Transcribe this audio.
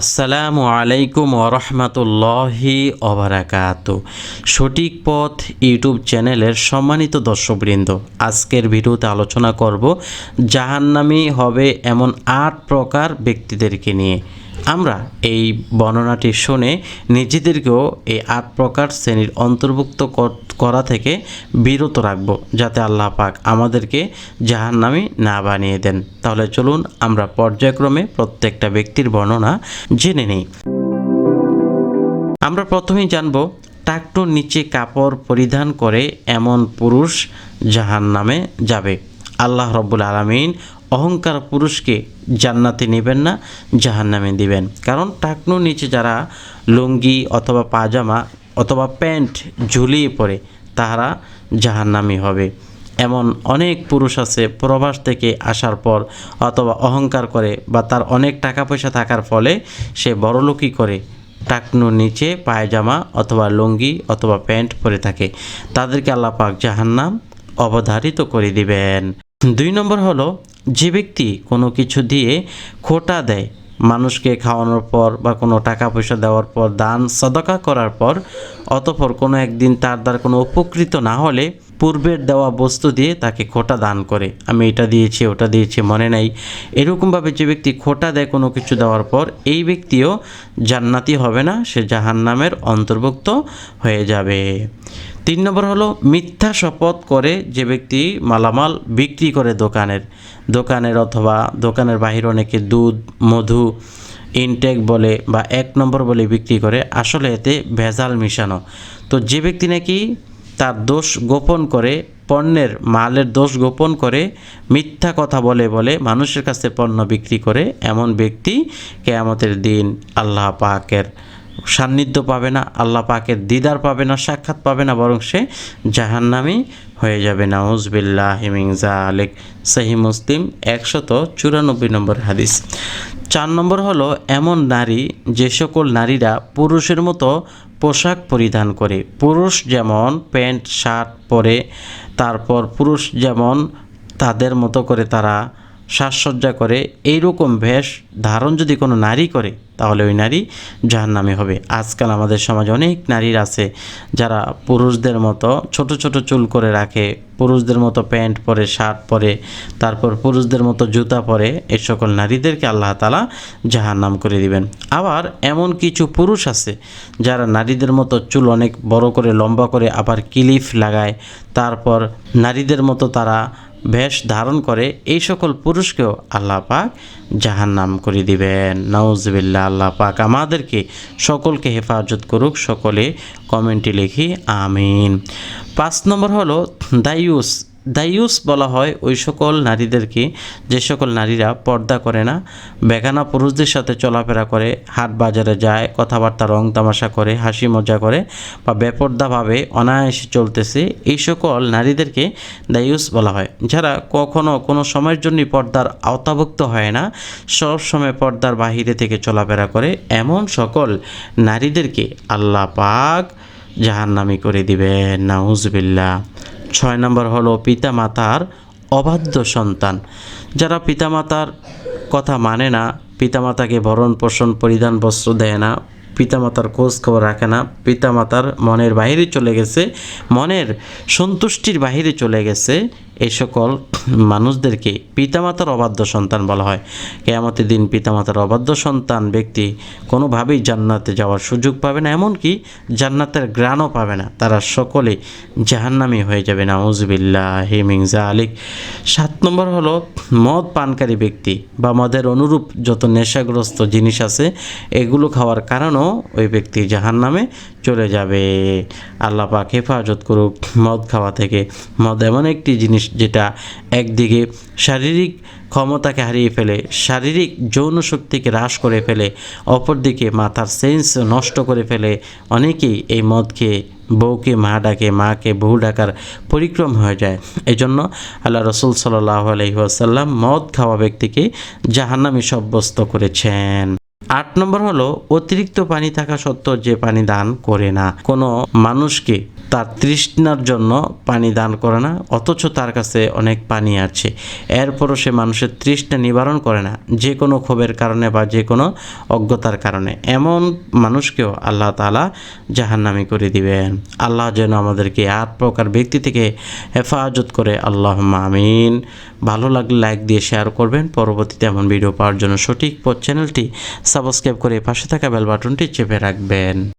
আসসালামু আলাইকুম ওরহমতুল্লাহি ওবরাকাত সঠিক পথ ইউটিউব চ্যানেলের সম্মানিত দর্শকবৃন্দ, আজকের ভিডিওতে আলোচনা করব, জাহান্নামি হবে এমন আট প্রকার ব্যক্তিদেরকে নিয়ে। আমরা এই বর্ণনাটি শুনে নিজেদেরকেও এই আট প্রকার শ্রেণির অন্তর্ভুক্ত কর- থেকে বিরত রাখব, যাতে আল্লাহ পাক আমাদেরকে জাহান্নামি না বানিয়ে দেন। তাহলে চলুন আমরা পর্যায়ক্রমে প্রত্যেকটা ব্যক্তির বর্ণনা জেনে নিই। আমরা প্রথমেই জানব টাকটুর নিচে কাপড় পরিধান করে এমন পুরুষ জাহান নামে যাবে। আল্লাহ রব্বুল আলমিন অহংকার পুরুষকে জান্নাতে নেবেন না জাহান নামে দিবেন। কারণ টাকনুর নিচে যারা লুঙ্গি অথবা পাজামা অথবা প্যান্ট ঝুলিয়ে পড়ে, তাহারা জাহান্নামি হবে। এমন অনেক পুরুষ আছে প্রবাস থেকে আসার পর অথবা অহংকার করে বা তার অনেক টাকা পয়সা থাকার ফলে সে বড়লোকই করে টাকনুর নিচে পায়জামা অথবা লুঙ্গি অথবা প্যান্ট পরে থাকে। তাদেরকে আল্লাহ পাক জাহান্নাম অবধারিত করে দিবেন। দুই নম্বর হলো, যে ব্যক্তি কোনো কিছু দিয়ে খোটা দেয়, মানুষকে খাওয়ানোর পর বা কোনো টাকা পয়সা দেওয়ার পর, দান, সদকা করার পর, অতপর কোনো একদিন তার দ্বারা কোনো উপকৃত না হলে পূর্বের দেওয়া বস্তু দিয়ে তাকে খোটা দান করে। আমি এটা দিয়েছি, ওটা দিয়েছি, মনে নাই। এরকমভাবে যে ব্যক্তি খোটা দেয় কোনো কিছু দেওয়ার পর, এই ব্যক্তিও জান্নাতি হবে না, সে জাহান্নামের অন্তর্ভুক্ত হয়ে যাবে। তিন নম্বর হলো, মিথ্যা শপথ করে যে ব্যক্তি মালামাল বিক্রি করে দোকানের দোকানের অথবা দোকানের বাহির অনেকে দুধ, মধু ইনটেক বলে বা এক নম্বর বলে বিক্রি করে, আসলে এতে ভেজাল মিশানো। তো যে ব্যক্তি নাকি তার দোষ গোপন করে, পণ্যের মালের দোষ গোপন করে, মিথ্যা কথা বলে বলে মানুষের কাছে পণ্য বিক্রি করে এমন ব্যক্তি কেয়ামতের দিন আল্লাহ পাকের সান্নিধ্য পাবে না, আল্লাহ পাকের দিদার পাবে না, সাক্ষাৎ পাবে না, বরং সে জাহান্নামি হয়ে যাবে। না উজবিল্লাহ হিমিংজা আলেক সহি মুসলিম একশত চুরানব্বই নম্বর হাদিস। চার নম্বর হলো, এমন নারী, যে সকল নারীরা পুরুষের মতো পোশাক পরিধান করে। পুরুষ যেমন প্যান্ট, শার্ট পরে, তারপর পুরুষ যেমন তাদের মতো করে তারা সাজসজ্জা করে, এইরকম ভেষ ধারণ যদি কোনো নারী করে, তাহলে ওই নারী জাহান্নামী হবে। আজকাল আমাদের সমাজে অনেক নারীর আছে যারা পুরুষদের মতো ছোট ছোট চুল করে রাখে, পুরুষদের মতো প্যান্ট পরে, শার্ট পরে, তারপর পুরুষদের মতো জুতা পরে এই সকল নারীদেরকে আল্লাহ তালা জাহান্নাম করে দিবেন। আবার এমন কিছু পুরুষ আছে যারা নারীদের মতো চুল অনেক বড় করে, লম্বা করে আবার কিলিফ লাগায়, তারপর নারীদের মতো তারা বেশ ধারণ করে এই সকল পুরুষকেও আল্লাহ পাক জাহান নাম করে দিবেন। নওয়াজবিল্লা আল্লাহ পাক আমাদেরকে সকলকে হেফাজত করুক, সকলে কমেন্টে লিখি, আমিন। পাঁচ নম্বর হলো দায়ুস দায়ুস বলা হয় ওই সকল নারীদেরকে, যে সকল নারীরা পর্দা করে না, বেগানা পুরুষদের সাথে চলাফেরা করে, হাট বাজারে যায়, কথাবার্তা, রং তামাশা করে, হাসি মজা করে বা বেপর্দাভাবে অনায়াসে চলতেছে, এই সকল নারীদেরকে দায়ুস বলা হয়। যারা কখনো কোনো সময়ের জন্যই পর্দার আওতাভুক্ত হয় না, সব সময় পর্দার বাহিরে থেকে চলাফেরা করে, এমন সকল নারীদেরকে আল্লাহ পাক জাহান্নামি করে দিবেন। নাউজবিল্লা ছয় নম্বর হলো পিতামাতার অবাধ্য সন্তান। যারা পিতামাতার কথা মানে না, পিতামাতাকে ভরণ পোষণ, পরিধান বস্ত্র দেয় না, পিতামাতার খোঁজ খবর রাখে না, পিতামাতার মনের বাইরে চলে গেছে, মনের সন্তুষ্টির বাহিরে চলে গেছে এই সকল মানুষদেরকে পিতামাতার অবাধ্য সন্তান বলা হয়। কেয়ামতের দিন পিতামাতার অবাধ্য সন্তান ব্যক্তি কোনোভাবেই জান্নাতে যাওয়ার সুযোগ পাবে না, এমনকি জান্নাতের গ্রাণও পাবে না। তারা সকলে জাহান্নামি হয়ে যাবে। নাউজবিল্লাহ হিমিংজা আলিক সাত নম্বর হলো মদ পানকারী ব্যক্তি বা মদের অনুরূপ যত নেশাগ্রস্ত জিনিস আছে, এগুলো খাওয়ার কারণেও ওই ব্যক্তি জাহান্নামে চলে যাবে। আল্লাহ পাক হেফাজত করুক মদ খাওয়া থেকে। মদ এমন একটি জিনিস যেটা একদিকে শারীরিক ক্ষমতাকে হারিয়ে ফেলে, শারীরিক যৌন শক্তিকে হ্রাস করে ফেলে, অপরদিকে মাথার সেন্স নষ্ট করে ফেলে। অনেকেই এই মদ খেয়ে বউকে মা ডাকে মাকে বহু ডাকার পরিক্রম হয়ে যায়। এই জন্য আল্লাহ রসুল সাল্লাহ আলহিহাসাল্লাম মদ খাওয়া ব্যক্তিকে জাহান্নামি সাব্যস্ত করেছেন। আট নম্বর হলো, অতিরিক্ত পানি থাকা সত্ত্বেও যে পানি দান করে না। কোনো মানুষকে তার তৃষ্ণার জন্য পানি দান করে না, অথচ তার কাছে অনেক পানি আছে। এরপরও সে মানুষের তৃষ্ণা নিবারণ করে না, যে কোনো ক্ষোভের কারণে বা যে কোনো অজ্ঞতার কারণে। এমন মানুষকেও আল্লাহ তালা জাহান্নামি করে দিবেন। আল্লাহ যেন আমাদেরকে আট প্রকার ব্যক্তি থেকে হেফাজত করে। আল্লাহ মামিন ভালো লাগলে লাইক দিয়ে শেয়ার করবেন। পরবর্তীতে এমন ভিডিও পাওয়ার জন্য সঠিক পথ চ্যানেলটি সাবস্ক্রাইব করে পাশে থাকা বেল বাটনটি চেপে রাখবেন।